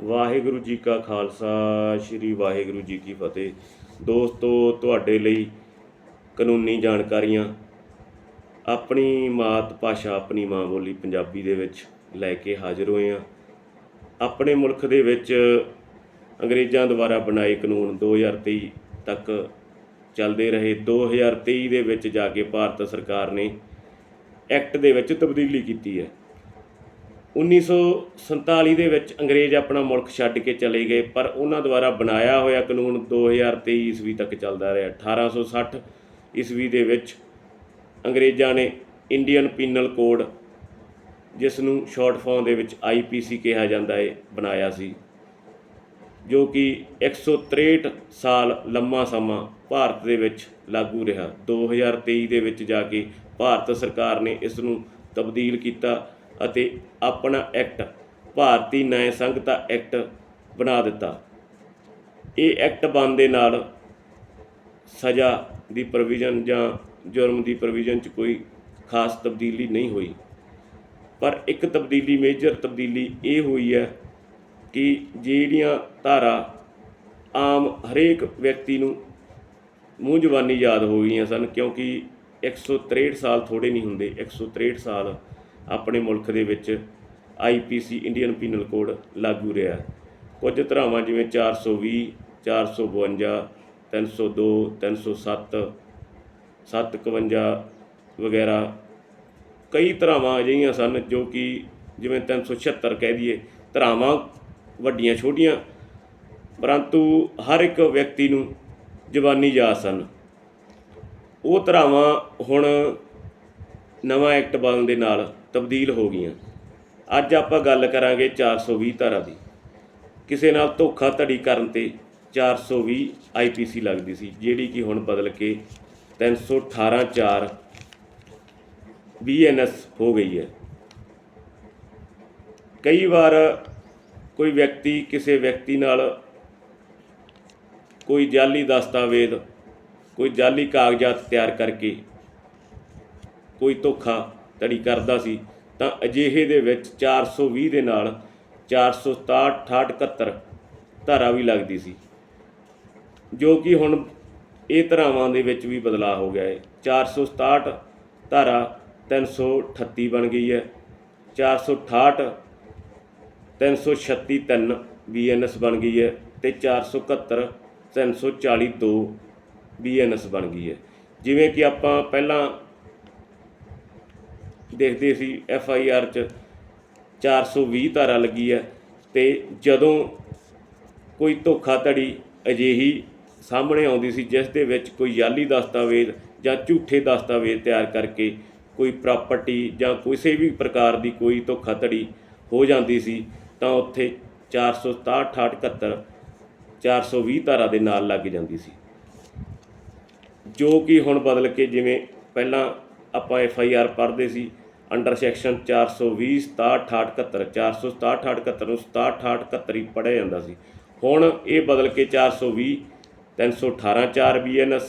ਵਾਹਿਗੁਰੂ ਜੀ ਕਾ ਖਾਲਸਾ, ਸ੍ਰੀ ਵਾਹਿਗੁਰੂ ਜੀ ਕੀ ਫਤਿਹ। ਦੋਸਤੋ, ਤੁਹਾਡੇ ਲਈ ਕਾਨੂੰਨੀ ਜਾਣਕਾਰੀਆਂ। ਆਪਣੀ ਮਾਤ ਭਾਸ਼ਾ, ਆਪਣੀ ਮਾਂ ਬੋਲੀ ਪੰਜਾਬੀ ਦੇ ਵਿੱਚ ਲੈ ਕੇ ਹਾਜ਼ਰ ਹੋਏ ਹਾਂ। ਆਪਣੇ ਮੁਲਕ ਦੇ ਵਿੱਚ ਅੰਗਰੇਜ਼ਾਂ ਦੁਆਰਾ ਬਣਾਏ ਕਾਨੂੰਨ 2023 ਤੱਕ ਚੱਲਦੇ ਰਹੇ। 2023 ਦੇ ਵਿੱਚ ਜਾ ਕੇ ਭਾਰਤ ਸਰਕਾਰ ਨੇ ਐਕਟ ਦੇ ਵਿੱਚ ਤਬਦੀਲੀ ਕੀਤੀ ਹੈ। 1947 ਦੇ ਵਿੱਚ ਅੰਗਰੇਜ਼ ਆਪਣਾ ਮੁਲਕ ਛੱਡ ਕੇ ਚਲੇ ਗਏ, ਪਰ ਉਹਨਾਂ ਦੁਆਰਾ ਬਣਾਇਆ ਹੋਇਆ ਕਾਨੂੰਨ 2023 ਈਸਵੀ ਤੱਕ ਚੱਲਦਾ ਰਿਹਾ। 1860 ਈਸਵੀ ਦੇ ਵਿੱਚ ਅੰਗਰੇਜ਼ਾਂ ਨੇ ਇੰਡੀਅਨ ਪੀਨਲ ਕੋਡ ਜਿਸ ਨੂੰ ਸ਼ਾਰਟ ਫਾਰਮ ਦੇ ਵਿੱਚ ਆਈਪੀਸੀ ਕਿਹਾ ਜਾਂਦਾ ਹੈ, ਬਣਾਇਆ ਸੀ, ਜੋ ਕਿ 163 ਸਾਲ ਲੰਮਾ ਸਮਾਂ ਭਾਰਤ ਦੇ ਵਿੱਚ ਲਾਗੂ ਰਿਹਾ। 2023 ਦੇ ਵਿੱਚ ਜਾ ਕੇ ਭਾਰਤ ਸਰਕਾਰ ਨੇ ਇਸ ਨੂੰ ਤਬਦੀਲ ਕੀਤਾ। ਅਤੇ ਆਪਣਾ ਐਕਟ, ਭਾਰਤੀ ਨਿਆਂ ਸੰਹਿਤਾ ਐਕਟ, ਬਣਾ ਦਿੱਤਾ। ਇਹ ਐਕਟ ਬਣਨ ਦੇ ਨਾਲ ਸਜ਼ਾ ਦੀ ਪ੍ਰੋਵੀਜ਼ਨ ਜਾਂ ਜੁਰਮ ਦੀ ਪ੍ਰੋਵੀਜ਼ਨ 'ਚ ਕੋਈ ਖਾਸ ਤਬਦੀਲੀ ਨਹੀਂ ਹੋਈ। ਪਰ ਇੱਕ ਤਬਦੀਲੀ, ਮੇਜਰ ਤਬਦੀਲੀ ਇਹ ਹੋਈ ਹੈ ਕਿ ਜਿਹੜੀਆਂ ਧਾਰਾ ਆਮ ਹਰੇਕ ਵਿਅਕਤੀ ਨੂੰ ਮੂੰਹ ਜ਼ਬਾਨੀ ਯਾਦ ਹੋ ਗਈਆਂ ਸਨ, ਕਿਉਂਕਿ 163 ਸਾਲ ਥੋੜੇ ਨਹੀਂ ਹੁੰਦੇ 163 ਸਾਲ ਆਪਣੇ ਮੁਲਕ ਦੇ ਵਿੱਚ ਆਈਪੀਸੀ ਇੰਡੀਅਨ ਪੀਨਲ ਕੋਡ ਲਾਗੂ ਰਿਹਾ ਕੁਝ ਧਰਾਵਾਂ ਜਿਵੇਂ 420 452 302 307 751 ਵਗੈਰਾ ਕਈ ਧਰਾਵਾਂ ਅਜਿਹੀਆਂ ਸਨ ਜੋ ਕਿ ਜਿਵੇਂ 376 ਕਹਿ ਦਈਏ, ਧਾਰਾਵਾਂ ਵੱਡੀਆਂ ਛੋਟੀਆਂ, ਪਰੰਤੂ ਹਰ ਇੱਕ ਵਿਅਕਤੀ ਨੂੰ ਜ਼ਬਾਨੀ ਜਾ ਸਨ। ਉਹ ਧਰਾਵਾਂ ਹੁਣ ਨਵਾਂ ਐਕਟ ਬਣਨ ਦੇ ਨਾਲ ਤਬਦੀਲ ਹੋ ਗਈਆਂ। ਅੱਜ ਆਪਾਂ ਗੱਲ ਕਰਾਂਗੇ 420 ਧਾਰਾ ਦੀ। ਕਿਸੇ ਨਾਲ ਧੋਖਾ ਧੜੀ ਕਰਨ ਤੇ 420 ਆਈਪੀਸੀ ਲੱਗਦੀ ਸੀ, ਜਿਹੜੀ ਕਿ ਹੁਣ ਬਦਲ ਕੇ 318 4 ਬੀਐਨਐਸ ਹੋ ਗਈ ਹੈ। ਕਈ ਵਾਰ ਕੋਈ ਵਿਅਕਤੀ ਕਿਸੇ ਵਿਅਕਤੀ ਨਾਲ ਕੋਈ ਜਾਲੀ ਦਸਤਾਵੇਜ਼, ਕੋਈ ਜਾਲੀ ਕਾਗਜ਼ਾਤ ਤਿਆਰ ਕਰਕੇ ਕੋਈ ਧੋਖਾ ਧੜੀ ਕਰਦਾ ਸੀ, ਤਾਂ ਅਜਿਹੇ ਦੇ ਵਿੱਚ 420 ਦੇ ਨਾਲ 467 68 ਧਾਰਾ ਵੀ ਲੱਗਦੀ ਸੀ, ਜੋ ਕਿ ਹੁਣ ਇਹ ਧਾਰਾਵਾਂ ਦੇ ਵਿੱਚ ਵੀ ਬਦਲਾਅ ਹੋ ਗਿਆ ਹੈ। 467 ਧਾਰਾ 338 ਬਣ ਗਈ ਹੈ 468 336 3 ਬੀਐਨਐਸ ਬਣ ਗਈ ਹੈ ਤੇ 471 340 2 ਬੀਐਨਐਸ ਬਣ ਗਈ ਹੈ। ਜਿਵੇਂ ਕਿ ਆਪਾਂ ਪਹਿਲਾਂ ਦੇਖਦੇ ਸੀ ਐਫ ਆਈ ਆਰ ਚ 420 ਧਾਰਾ ਲੱਗੀ ਹੈ ਤੇ ਜਦੋਂ ਕੋਈ ਧੋਖਾਧੜੀ ਅਜਿਹੀ ਸਾਹਮਣੇ ਆਉਂਦੀ ਸੀ, ਜਿਸ ਦੇ ਵਿੱਚ ਕੋਈ ਯਾਲੀ ਦਸਤਾਵੇਜ਼ ਜਾਂ ਝੂਠੇ ਦਸਤਾਵੇਜ਼ ਤਿਆਰ ਕਰਕੇ ਕੋਈ ਪ੍ਰਾਪਰਟੀ ਜਾਂ ਕਿਸੇ ਵੀ ਪ੍ਰਕਾਰ ਦੀ ਕੋਈ ਧੋਖਾਧੜੀ ਹੋ ਜਾਂਦੀ ਸੀ, ਤਾਂ ਉੱਥੇ 467 71 420 ਧਾਰਾ ਦੇ ਨਾਲ ਲੱਗ ਜਾਂਦੀ ਸੀ। ਜੋ ਕਿ ਹੁਣ ਬਦਲ ਕੇ ਜਿਵੇਂ ਪਹਿਲਾਂ ਆਪਾਂ ਐਫ ਆਈ ਆਰ ਪੜ੍ਹਦੇ ਸੀ ਅੰਡਰ ਸੈਕਸ਼ਨ 420 67 71 467 71 ਨੂੰ 67 71 ਹੀ ਪੜ੍ਹਿਆ ਜਾਂਦਾ ਸੀ। ਹੁਣ ਇਹ ਬਦਲ ਕੇ 420 318 4 ਬੀਐਨਐਸ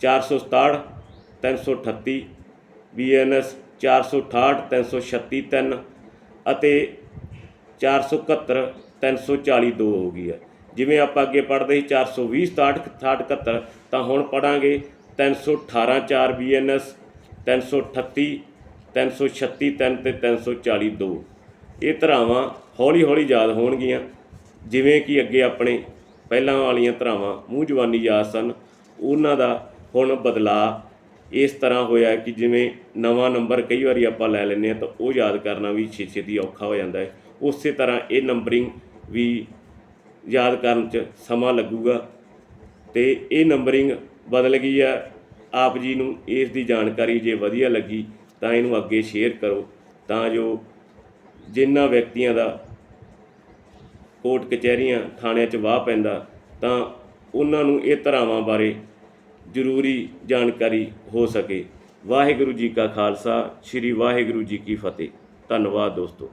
467 338 ਬੀਐਨਐਸ 468 336 3 ਅਤੇ 471 340 2 ਹੋ ਗਈ ਹੈ। ਜਿਵੇਂ ਆਪਾਂ ਅੱਗੇ ਪੜ੍ਹਦੇ ਸੀ 420 67 68 71 ਤਾਂ ਹੁਣ ਪੜਾਂਗੇ 318 4 ਬੀਐਨਐਸ 338 336 3 ਤੇ 340 2 ਇਹ ਧਰਾਵਾਂ ਹੌਲੀ ਹੌਲੀ ਯਾਦ ਹੋਣਗੀਆਂ, ਜਿਵੇਂ ਕਿ ਅੱਗੇ ਆਪਣੇ ਪਹਿਲਾਂ ਵਾਲੀਆਂ ਧਰਾਵਾਂ ਮੂੰਹ ਜਵਾਨੀ ਯਾਦ ਸਨ। ਉਹਨਾਂ ਦਾ ਹੁਣ ਬਦਲਾਅ ਇਸ ਤਰ੍ਹਾਂ ਹੋਇਆ ਕਿ ਜਿਵੇਂ ਨਵਾਂ ਨੰਬਰ ਕਈ ਵਾਰੀ ਆਪਾਂ ਲੈ ਲੈਂਦੇ ਆ ਤਾਂ ਉਹ ਯਾਦ ਕਰਨਾ ਵੀ ਛੇ ਛੇਤੀ ਔਖਾ ਹੋ ਜਾਂਦਾ ਹੈ। ਉਸੇ ਤਰ੍ਹਾਂ ਇਹ ਨੰਬਰਿੰਗ ਵੀ ਯਾਦ ਕਰਨ 'ਚ ਸਮਾਂ ਲੱਗੂਗਾ ਤੇ ਇਹ ਨੰਬਰਿੰਗ ਬਦਲ ਗਈ ਆ ਆਪ ਜੀ ਨੂੰ ਇਸ ਦੀ ਜਾਣਕਾਰੀ ਜੇ ਵਧੀਆ ਲੱਗੀ ਤਾਂ ਇਹਨੂੰ ਅੱਗੇ ਸ਼ੇਅਰ ਕਰੋ। ਤਾਂ ਜੋ ਜਿਨ੍ਹਾਂ ਵਿਅਕਤੀਆਂ ਦਾ ਕੋਰਟ ਕਚਹਿਰੀਆਂ, ਥਾਣਿਆਂ 'ਚ ਵਾਹ ਪੈਂਦਾ, ਤਾਂ ਉਹਨਾਂ ਨੂੰ ਇਹ ਧਾਰਾਵਾਂ ਬਾਰੇ ਜ਼ਰੂਰੀ ਜਾਣਕਾਰੀ ਹੋ ਸਕੇ। ਵਾਹਿਗੁਰੂ ਜੀ ਕਾ ਖਾਲਸਾ, ਸ੍ਰੀ ਵਾਹਿਗੁਰੂ ਜੀ ਕੀ ਫਤਿਹ। ਧੰਨਵਾਦ ਦੋਸਤੋ।